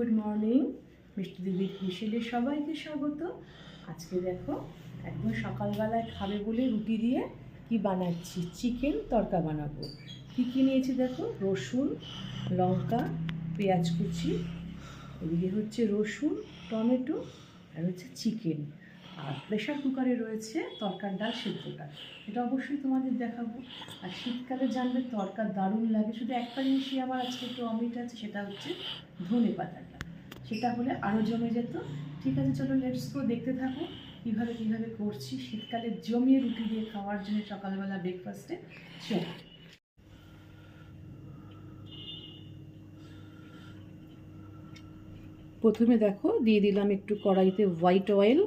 Good morning, মিষ্টি দিদির মিশেলে সবাইকে স্বাগত। আজকে দেখো, একদম সকালবেলায় খাবে বলে রুটি দিয়ে কি বানাচ্ছি? চিকেন তরকা বানাবো। কী কী নিয়েছি দেখো? রসুন, লঙ্কা, পেঁয়াজ কুচি, এদিকে হচ্ছে রসুন, টমেটো, আর হচ্ছে চিকেন। আর প্রেশার কুকারে রয়েছে তরকার ডাল সিদ্ধটা। এটা অবশ্যই তোমাদের দেখাবো। আর শীতকালে জানলে তরকার দারুণ লাগে। শুধু একটা জিনিসই আমার আজকে একটু অমিট আছে, সেটা হচ্ছে ধনে পাতাটা সেটা হলে আরও জমে যেত। ঠিক আছে, চলো লেটস গো দেখতে থাকো কীভাবে কীভাবে করছি। শীতকালে জমিয়ে রুটি দিয়ে খাওয়ার জন্য সকালবেলা ব্রেকফাস্টে চলো। প্রথমে দেখো, দিয়ে দিলাম একটু কড়াইতে হোয়াইট অয়েল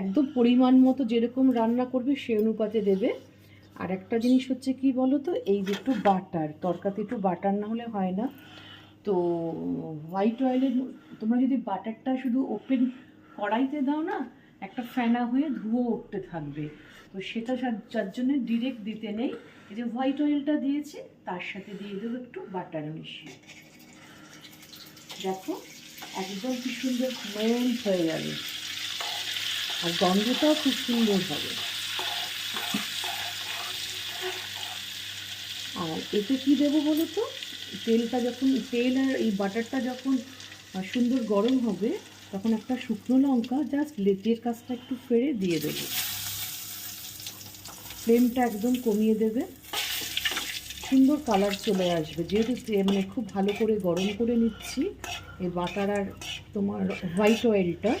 একদম পরিমাণ মতো যেরকম রান্না করবে সে অনুপাতে দেবে। আর একটা জিনিস হচ্ছে কি বলো তো এই যে একটু বাটার তরকাতে একটু বাটার না হলে হয় না। তো হোয়াইট অয়েলের তোমরা যদি বাটারটা শুধু ওপেন কড়াইতে দাও না, একটা ফেনা হয়ে ধুয়ো উঠতে থাকবে। তো সেটা যার- জন্য ডিরেক্ট দিতে নেই। এই যে হোয়াইট অয়েলটা দিয়েছি, তার সাথে দিয়ে দেবো একটু বাটার মিশিয়ে। দেখো, একদম কি সুন্দর মেন্ট হয়ে যাবে আর গন্ধটাও খুব সুন্দর হবে। আর এতে কি দেবো বলো তো? তেলটা যখন, তেল আর এই বাটারটা যখন সুন্দর গরম হবে, তখন একটা শুকনো লঙ্কা জাস্ট লেটের কাজটা একটু ফেরে দিয়ে দেবে। ফ্লেমটা একদম কমিয়ে দেবে। সুন্দর কালার চলে আসবে। যেহেতু মানে খুব ভালো করে গরম করে নিচ্ছি, এই বাটার আর তোমার হোয়াইট অয়েলটা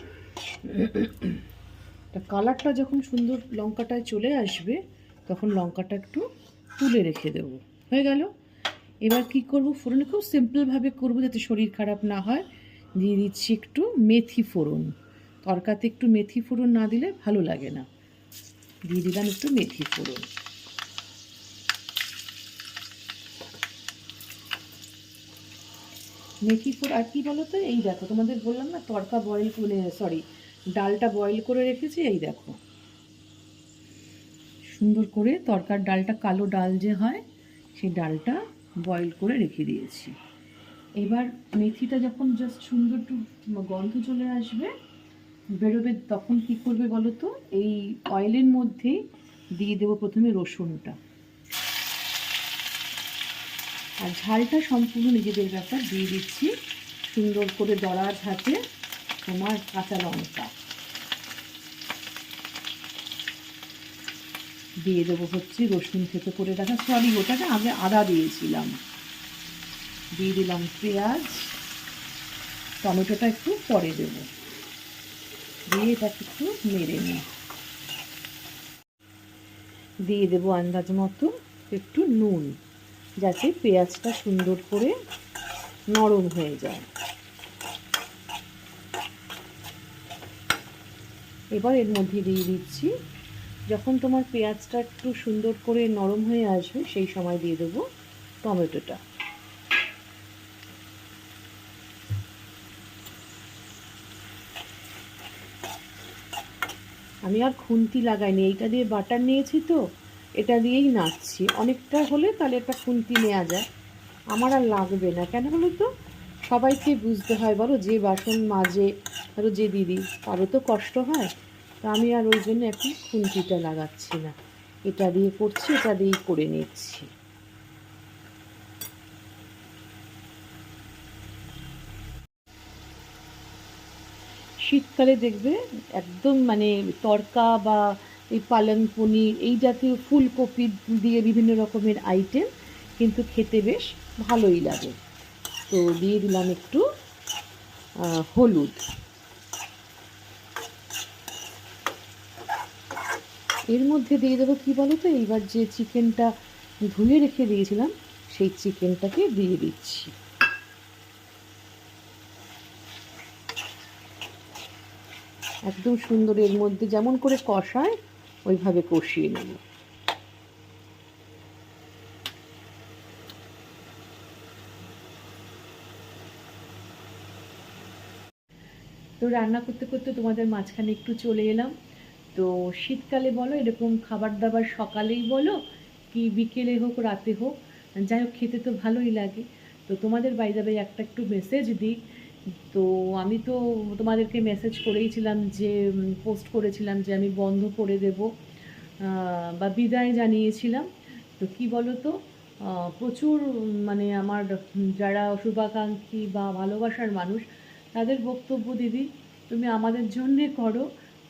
তা কালারটা যখন সুন্দর লঙ্কাটায় চলে আসবে, তখন লঙ্কাটা একটু তুলে রেখে দেবো। হয়ে গেল? এবার কি করব? ফোড়নে খুব সিম্পলভাবে করব যাতে শরীর খারাপ না হয়। দিয়ে দিচ্ছি একটু মেথি ফোড়ন। তরকাতে একটু মেথি ফোড়ন না দিলে ভালো লাগে না। দিয়ে দিলাম একটু মেথি ফোড়ন। মেথি ফোড়ন, আর কি বলো তো এই দেখো, তোমাদের বললাম না, তরকা বয়েল করে সরি ডালটা বয়েল করে রেখেছি, এই দেখো। সুন্দর করে তরকার ডালটা কালো ডাল যে হয়, সেই ডালটা বয়েল করে রেখে দিয়েছি। এবার মেথিটা যখন জাস্ট সুন্দর একটু গন্ধ চলে আসবে, বেরোবে তখন কি করবে বলো তো? এই অয়েলের মধ্যে দিয়ে দেবো প্রথমে রসুনটা। আর ঝালটা সম্পূর্ণ নিজেদের ব্যাপার, দিয়ে দিচ্ছি সুন্দর করে দড়ার হাতে তোমার কাঁচা লঙ্কা। দিয়ে দেবো হচ্ছে রসুন থেকে করে রাখা সরি, ওটাকে আগে আদা দিয়েছিলাম। দিয়ে দিলাম পেঁয়াজ, টমেটোটা একটু পরে দেব। দিয়ে এটাকে একটু মেরে নিই। দিয়ে দেবো আন্দাজ মতো একটু নুন, যাতে পেঁয়াজটা সুন্দর করে নরম হয়ে যায়। এবার এর মধ্যে দিয়ে দিচ্ছি যখন তোমার পেঁয়াজটা একটু সুন্দর করে নরম হয়ে আসবে, সেই সময় দিয়ে দেবো টমেটোটা। আমি আর খুন্তি লাগাইনি, এইটা দিয়ে বাটার নিয়েছি তো, এটা দিয়েই নাচছি অনেকটা হলে তাহলে একটা খুন্তি নেওয়া যায়। আমার আর লাগবে না। কেন বলো তো? সবাইকে বুঝতে হয়, বলো যে বাসন মাজে, ধরো যে দিদি, তারও তো কষ্ট হয়। তা আমি আর ওই জন্য এখন খুন্তিটা লাগাচ্ছি না। এটা দিয়ে করছি, এটা দিয়েই করে নিচ্ছি। শীতকালে দেখবে একদম মানে তরকা বা এই পালং পনির, এই জাতীয় ফুলকপি দিয়ে বিভিন্ন রকমের আইটেম কিন্তু খেতে বেশ ভালোই লাগে। তো দিয়ে দিলাম একটু হলুদ। এর মধ্যে দিয়ে দেবো কী বলো তো এইবার যে চিকেনটা ধুয়ে রেখে দিয়েছিলাম, সেই চিকেনটাকে দিয়ে দিচ্ছি। একদম সুন্দর এর মধ্যে যেমন করে কষায়, ওইভাবে কষিয়ে নেব। তো রান্না করতে করতে তোমাদের মাঝখানে একটু চলে এলাম। তো শীতকালে বলো, এরকম খাবার দাবার সকালেই বলো কি বিকেলে হোক, রাতে হোক, যাই হোক, খেতে তো ভালোই লাগে। তো তোমাদের বাই বাইরে একটা একটু মেসেজ দিই। তো আমি তো তোমাদেরকে মেসেজ করেইছিলাম যে পোস্ট করেছিলাম যে আমি বন্ধ করে দেব বা বিদায় জানিয়েছিলাম। তো কি বলো তো প্রচুর মানে আমার যারা শুভাকাঙ্ক্ষী বা ভালোবাসার মানুষ, তাদের বক্তব্য দিদি, তুমি আমাদের জন্যে করো।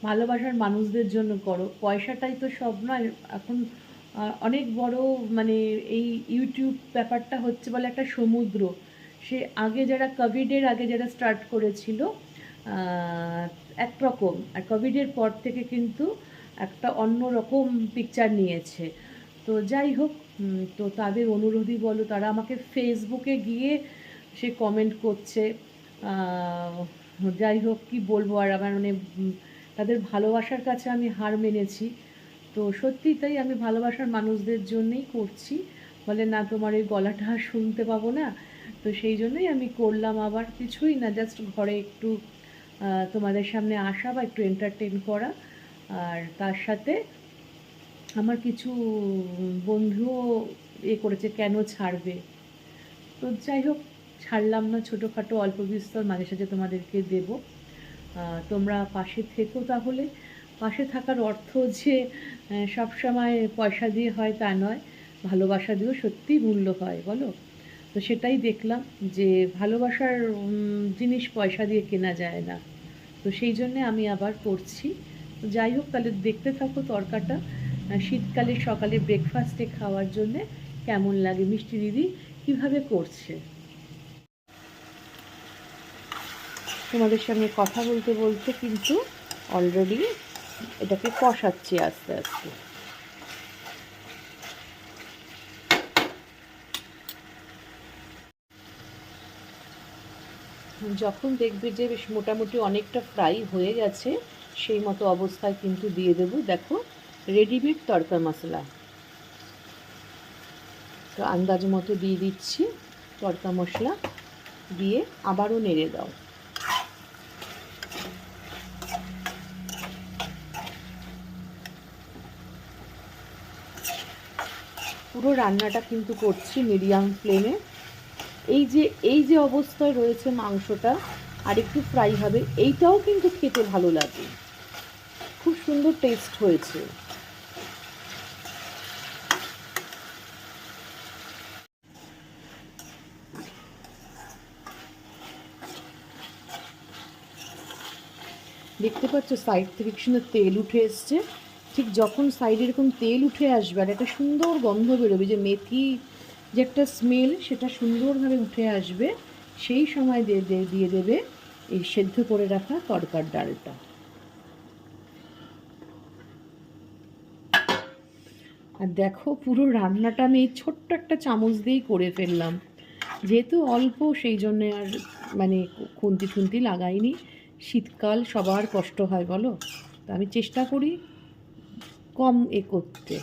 ভালোবাসার মানুষদের জন্য করো। পয়সাটাই তো সব নয়। এখন অনেক বড় মানে এই ইউটিউব ব্যাপারটা হচ্ছে বলে একটা সমুদ্র। সে আগে যারা কোভিডের আগে যারা স্টার্ট করেছিল একরকম আর কোভিডের পর থেকে কিন্তু একটা অন্য রকম পিকচার নিয়েছে। তো যাই হোক তো তাদের অনুরোধই বলো, তারা আমাকে ফেসবুকে গিয়ে সে কমেন্ট করছে। যাই হোক, কি বলব আর আমার মানে তাদের ভালোবাসার কাছে আমি হার মেনেছি। তো সত্যি তাই আমি ভালোবাসার মানুষদের জন্যই করছি। বলে, না, তোমার এই গলাটা শুনতে পাবো না। তো সেই জন্যই আমি করলাম আবার কিছুই না জাস্ট ঘরে একটু তোমাদের সামনে আসা বা একটু এন্টারটেন করা। আর তার সাথে আমার কিছু বন্ধুও এ করেছে, কেন ছাড়বে? তো যাই হোক, ছাড়লাম না, ছোটোখাটো অল্প বিস্তর মাঝে সাঝে তোমাদেরকে দেব। তোমরা পাশে থেকো তাহলে। পাশে থাকার অর্থ যে সবসময় পয়সা দিয়ে হয় তা নয়, ভালোবাসা দিয়েও সত্যিই মূল্য হয়, বলো? তো সেটাই দেখলাম যে, ভালোবাসার জিনিস পয়সা দিয়ে কেনা যায় না। তো সেই জন্যে আমি আবার করছি। যাই হোক, তাহলে দেখতে থাকো তরকাটা। শীতকালে সকালে ব্রেকফাস্টে খাওয়ার জন্যে কেমন লাগে? মিষ্টি দিদি কীভাবে করছে? তোমাদের সঙ্গে কথা বলতে বলতে কিন্তু অলরেডি এটাকে কষাচ্ছি আস্তে আস্তে। যখন দেখবে যে বেশ মোটামুটি অনেকটা ফ্রাই হয়ে গেছে, সেই মতো অবস্থায় কিন্তু দিয়ে দেবো, দেখো রেডিমেড তড়কা মশলা। তো আন্দাজ মতো দিয়ে দিচ্ছি তড়কা মশলা, দিয়ে আবারও নেড়ে দাও। পুরো রান্নাটা কিন্তু করছি মিডিয়াম ফ্লেমে এই যে এই যে অবস্থায় রয়েছে মাংসটা, আর একটু ফ্রাই হবে, এইটাও কিন্তু খেতে ভালো লাগে। খুব সুন্দর টেস্ট হয়েছে। দেখতে পাচ্ছ সাইড থেকে কি সুন্দর তেল উঠে এসছে। ঠিক যখন সাইডে এরকম তেল উঠে আসবে আর একটা সুন্দর গন্ধ বেরোবে, যে মেথি যে একটা স্মেল সেটা সুন্দরভাবে উঠে আসবে, সেই সময় দিয়ে দিয়ে- দেবে এই সেদ্ধ করে রাখা তরকার ডালটা। আর দেখো পুরো রান্নাটা আমি এই ছোট্ট একটা চামচ দিয়েই করে ফেললাম। যেহেতু অল্প, সেই জন্যে আর মানে খুন্তি খুন্তি লাগাইনি। শীতকাল সবার কষ্ট হয়, বলো? তো আমি চেষ্টা করি কম এ করতে।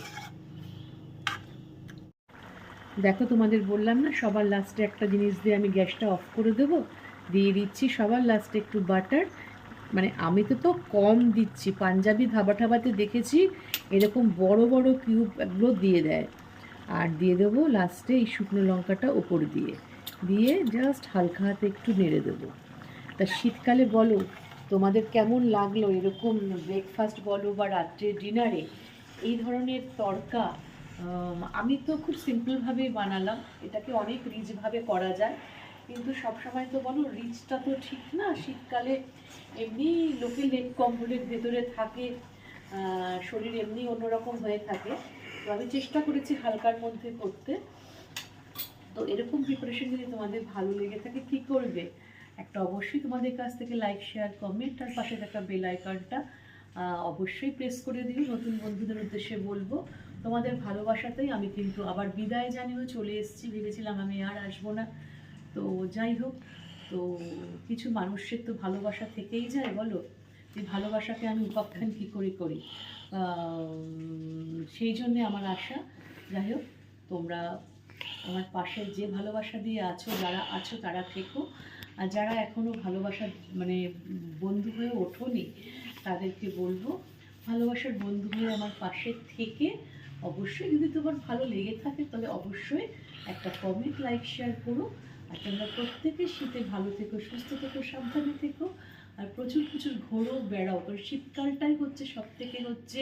দেখো তোমাদের বললাম না, সবার লাস্টে একটা জিনিস দিয়ে আমি গ্যাসটা অফ করে দেবো। দিয়ে দিচ্ছি সবার লাস্টে একটু বাটার মানে আমি তো তো কম দিচ্ছি, পাঞ্জাবি ধাবা ঠাবাতে দেখেছি এরকম বড় বড় কিউবগুলো দিয়ে দেয়। আর দিয়ে দেবো লাস্টে এই শুকনো লঙ্কাটা ওপর দিয়ে। দিয়ে জাস্ট হালকা হাতে একটু নেড়ে দেবো। তা শীতকালে বলো তোমাদের কেমন লাগল? এরকম ব্রেকফাস্ট বলো বা রাত্রে ডিনারে এই ধরনের তড়কা আমি তো খুব সিম্পলভাবেই বানালাম। এটাকে অনেক রিচভাবে করা যায়। কিন্তু সবসময় তো বলো রিচটা তো ঠিক না। শীতকালে এমনি লোকে লেপ কম্বলের ভেতরে থাকে শরীর এমনি অন্যরকম হয়ে থাকে। তো আমি চেষ্টা করেছি হালকার মধ্যে করতে। তো এরকম প্রিপারেশন যদি তোমাদের ভালো লেগে থাকে, কী করবে? একটা অবশ্যই তোমাদের কাছ থেকে লাইক শেয়ার কমেন্ট আর পাশে থাকা বেল আইকনটা অবশ্যই প্রেস করে দিও। নতুন বন্ধুদের উদ্দেশ্যে বলব, তোমাদের ভালোবাসাতেই আমি কিন্তু আবার বিদায় জানিয়েও চলে এসেছি। ভেবেছিলাম আমি আর আসব না। তো যাই হোক, তো কিছু মানুষের তো ভালোবাসা থেকেই যায়, বলো? এই ভালোবাসাকে আমি উপাখ্যান কী করে করি? সেই জন্যে আমার আশা। যাই হোক, তোমরা আমার পাশে যে ভালোবাসা দিয়ে আছো, যারা আছো, তারা থেকো। আর যারা এখনও ভালোবাসার মানে বন্ধু হয়ে ওঠোনি, তাদেরকে বলব, ভালোবাসার বন্ধু হয়ে আমার পাশে থেকে অবশ্যই যদি তোমার ভালো লেগে থাকে, তাহলে অবশ্যই একটা কমেন্ট লাইক শেয়ার করো। আর তোমরা প্রত্যেকে শীতে ভালো থেকো, সুস্থ থেকো, সাবধানে থেকো। আর প্রচুর প্রচুর ঘোরো বেড়াও। কারণ শীতকালটাই হচ্ছে সব থেকে হচ্ছে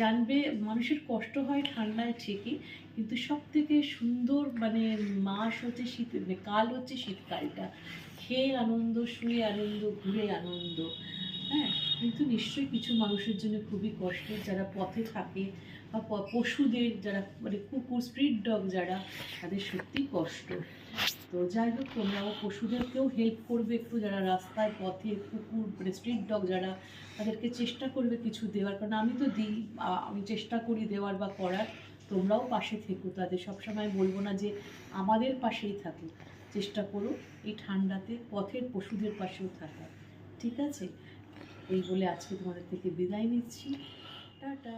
জানবে মানুষের কষ্ট হয় ঠান্ডায় ঠিকই, কিন্তু সব থেকে সুন্দর মানে মাস হচ্ছে শীত মানে কাল হচ্ছে শীতকালটা। খেয়ে আনন্দ, শুয়ে আনন্দ, ঘুরে আনন্দ। হ্যাঁ কিন্তু নিশ্চয়ই কিছু মানুষের জন্য খুবই কষ্ট। যারা পথে থাকে বা পশুদের যারা মানে কুকুর স্ট্রিট ডগ যারা, তাদের সত্যি কষ্ট। তো যাই হোক তোমরাও পশুদেরকেও হেল্প করবে একটু, যারা রাস্তায় পথে কুকুর মানে স্ট্রিট ডগ যারা, তাদেরকে চেষ্টা করবে কিছু দেওয়ার। কারণ আমি তো দিই আমি চেষ্টা করি দেওয়ার বা করার। তোমরাও পাশে থেকো। তাদের সবসময় বলব না যে আমাদের পাশেই থাকো। চেষ্টা করো এই ঠান্ডাতে পথের পশুদের পাশেও থাকা। ঠিক আছে? এই বলে আজকে তোমাদের থেকে বিদায় নিচ্ছি। টাটা।